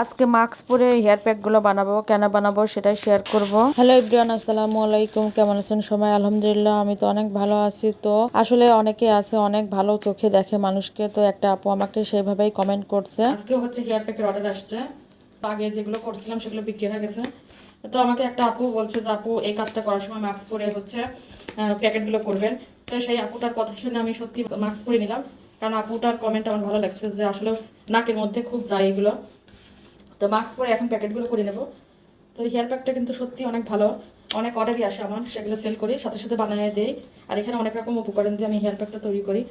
আজকে মাস্ক পরে হেয়ার প্যাকগুলো বানাবো, কেন বানাবো সেটাই শেয়ার করব। হ্যালো ইব্রিয়ান আসসালামু আলাইকুম। কেমন আছেন সবাই? আলহামদুলিল্লাহ, আমি তো অনেক ভালো আছি। তো আসলে অনেকে আছে, অনেক ভালো চোখে দেখে মানুষকে। তো একটা আপু আমাকে সেভাবেই কমেন্ট করছে। আজকে হচ্ছে হেয়ার প্যাকের অর্ডার আসছে। আগে যেগুলো করছিলাম সেগুলো বিক্রি হয়ে গেছে। তো আমাকে একটা আপু বলছে যে, আপু, এই কাজটা করার সময় মাস্ক পরে হচ্ছে প্যাকেটগুলো করবেন। তো সেই আপুটার কথা শুনে আমি সত্যি মাস্ক পরে নিলাম। কারণ আপুটার কমেন্ট আমার ভালো লাগছে যে, আসলে নাকের মধ্যে খুব যায় এগুলো। তো মাস্ক পরে এখন প্যাকেটগুলো করে নেব। তো হেয়ার প্যাকটা কিন্তু সত্যি অনেক ভালো। অনেক অর্ডারই আসে আমার, সেগুলো সেল করি, সাথে সাথে বানিয়ে দেই। আর এখানে অনেক রকম উপকরণ দিয়ে আমি হেয়ার প্যাকটা তৈরি করি।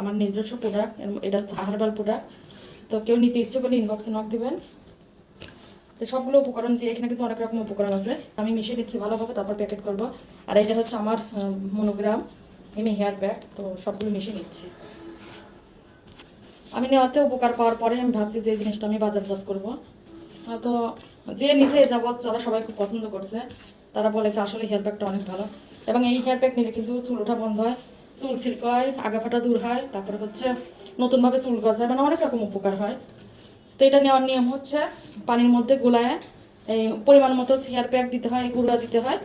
আমার নিজস্ব প্রোডাক্ট এটা হার্বাল প্রোডাক্ট তো কেউ নিতে ইচ্ছে করলে ইনবক্সে নক দেবেন। তো সবগুলো উপকরণ দিয়ে এখানে কিন্তু অনেক রকম উপকরণ আছে। আমি মিশিয়ে দিচ্ছি ভালোভাবে তারপর প্যাকেট করব। আর এটা হচ্ছে আমার মনোগ্রাম এমনি হেয়ার প্যাক তো সবগুলো মিশিয়ে নিচ্ছি। আমি নেওয়াতে উপকার পাওয়ার পরে আমি ভাবছি যে এই জিনিসটা আমি বাজারজাত করব। তো যে নিচে যাবত যারা সবাই খুব পছন্দ করছে, তারা বলে যে আসলে হেয়ার প্যাকটা অনেক ভালো। এবং এই হেয়ার প্যাক নিলে কিন্তু চুল ওঠা বন্ধ হয়, চুল সিল্ক হয় আগা ফাটা দূর হয়, তারপরে হচ্ছে নতুনভাবে চুল গজায় মানে অনেক রকম উপকার হয়। তো এটা নেওয়ার নিয়ম হচ্ছে পানির মধ্যে গোলায় এই পরিমাণ মতো হেয়ার প্যাক দিতে হয়, গুঁড়া দিতে হয়,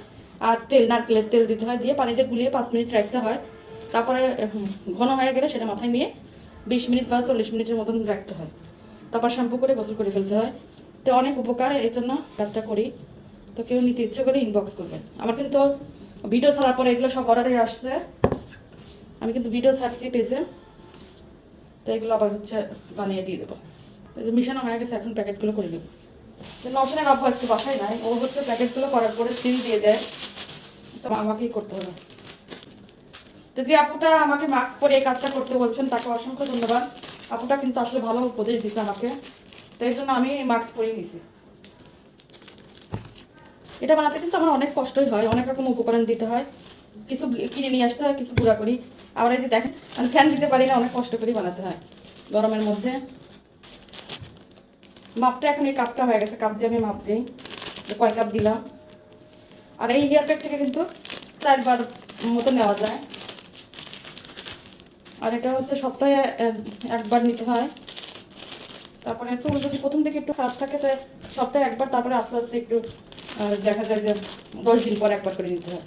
আর তেল, নারকেলের তেল দিতে হয়, দিয়ে পানিতে গুলিয়ে পাঁচ মিনিট রাখতে হয়। তারপরে ঘন হয়ে গেলে সেটা মাথায় নিয়ে বিশ মিনিট বা চল্লিশ মিনিটের মতন রাখতে হয়। তারপর শ্যাম্পু করে গোসল করে ফেলতে হয়। তো অনেক উপকার এই জন্য কাজটা করি। তো কেউ নিতে ইচ্ছে করে ইনবক্স করবেন। আমার কিন্তু ভিডিও ছাড়ার পরে এগুলো সব অর্ডারে আসছে। আমি কিন্তু ভিডিও ছাড়ছি পেজে। তো এগুলো আবার হচ্ছে বানিয়ে দিয়ে দেবো। মিশানো হয়ে গেছে, এখন প্যাকেটগুলো করে দেবো নশনের আব্বু আজকে বাসায় নাই, ও হচ্ছে প্যাকেটগুলো করার পরে সিল দিয়ে দেয়। তো আমাকেই করতে হবে। তো যে আপুটা আমাকে মাস্ক পরে এই কাজটা করতে বলছেন, তাকে অসংখ্য ধন্যবাদ। আপুটা কিন্তু আসলে ভালো উপদেশ দিচ্ছে আমাকে। এই জন্য আমি মাস্ক পরেই নিছি। এটা বানাতে কিন্তু আমার অনেক কষ্টই হয়, অনেক রকম উপকরণ দিতে হয়। কিছু কিনে নিয়ে আসতে হয়, কিছু করি। আবার এই যে দেখেন, আমি ফ্যান দিতে পারি না, অনেক কষ্ট করে বানাতে হয়। গরমের মধ্যে। মাপটা এখন এই কাপটা হয়ে গেছে কাপ দিয়ে আমি মাপ দিই। কয় কাপ দিলাম। আর এই হেয়ার প্যাক থেকে কিন্তু চারবার মতো নেওয়া যায়। আর এটা হচ্ছে সপ্তাহে একবার নিতে হয়। তারপরে চুল যদি প্রথম থেকে একটু খারাপ থাকে, তো সপ্তাহে একবার, তারপরে আস্তে আস্তে একটু দেখা যায় যে দশ দিন পর একবার করে নিতে হয়।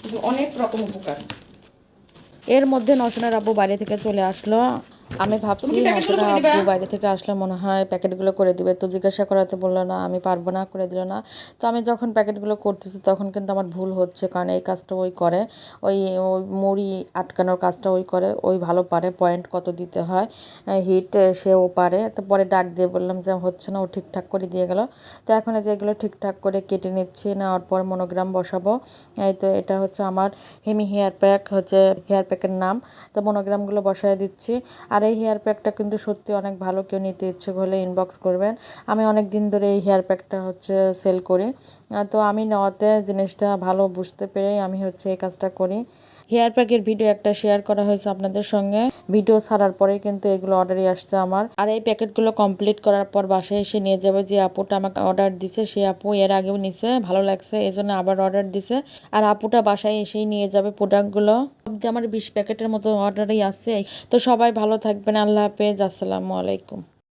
কিন্তু অনেক রকম উপকার। এর মধ্যে নশনের আব্বু বাইরে থেকে চলে আসলো। আমি ভাবছি বাইরে থেকে আসলে মনে হয় প্যাকেটগুলো করে দিবে। তো জিজ্ঞাসা করাতে বলল না আমি পারব না করে দিল না। তো আমি যখন প্যাকেটগুলো করতেছি তখন কিন্তু আমার ভুল হচ্ছে কারণ এই কাজটা ওই করে। ওই ওই মুড়ি আটকানোর কাজটা ওই করে ওই ভালো পারে পয়েন্ট কত দিতে হয় হিট সেও পারে। তো পরে ডাক দিয়ে বললাম যে হচ্ছে না ও ঠিকঠাক করে দিয়ে গেল। তো এখন যে এগুলো ঠিকঠাক করে কেটে নিচ্ছি নেওয়ার পর মনোগ্রাম বসাবো। এই তো এটা হচ্ছে আমার হেমি হেয়ার প্যাক হচ্ছে হেয়ার প্যাকের নাম। তো মনোগ্রামগুলো বসায় দিচ্ছি। আর এই হেয়ার প্যাকটা কিন্তু সত্যি অনেক ভালো। কেউ নিতে ইচ্ছে হলে ইনবক্স করবেন। আমি অনেক দিন ধরে এই হেয়ার প্যাকটা হচ্ছে সেল করি। তো আমি নেওয়াতে জিনিসটা ভালো বুঝতে পেরেই আমি হচ্ছে এই কাজটা করি। হেয়ার প্যাকের ভিডিও একটা শেয়ার করা হয়েছে আপনাদের সঙ্গে। ভিডিও ছাড়ার পরে কিন্তু এগুলো অর্ডারই আসছে আমার। আর এই প্যাকেটগুলো কমপ্লিট করার পর বাসায় এসে নিয়ে যাবে যে আপুটা আমাকে অর্ডার দিছে সেই আপু এর আগেও নিছে, ভালো লাগছে এই জন্য আবার অর্ডার দিছে। আর আপুটা বাসায় এসেই নিয়ে যাবে প্রোডাক্টগুলো আমার বিশ প্যাকেটের মতো অর্ডারই আছে। তো সবাই ভালো থাকবেন। আল্লাহ হাফেজ। আসসালামু আলাইকুম।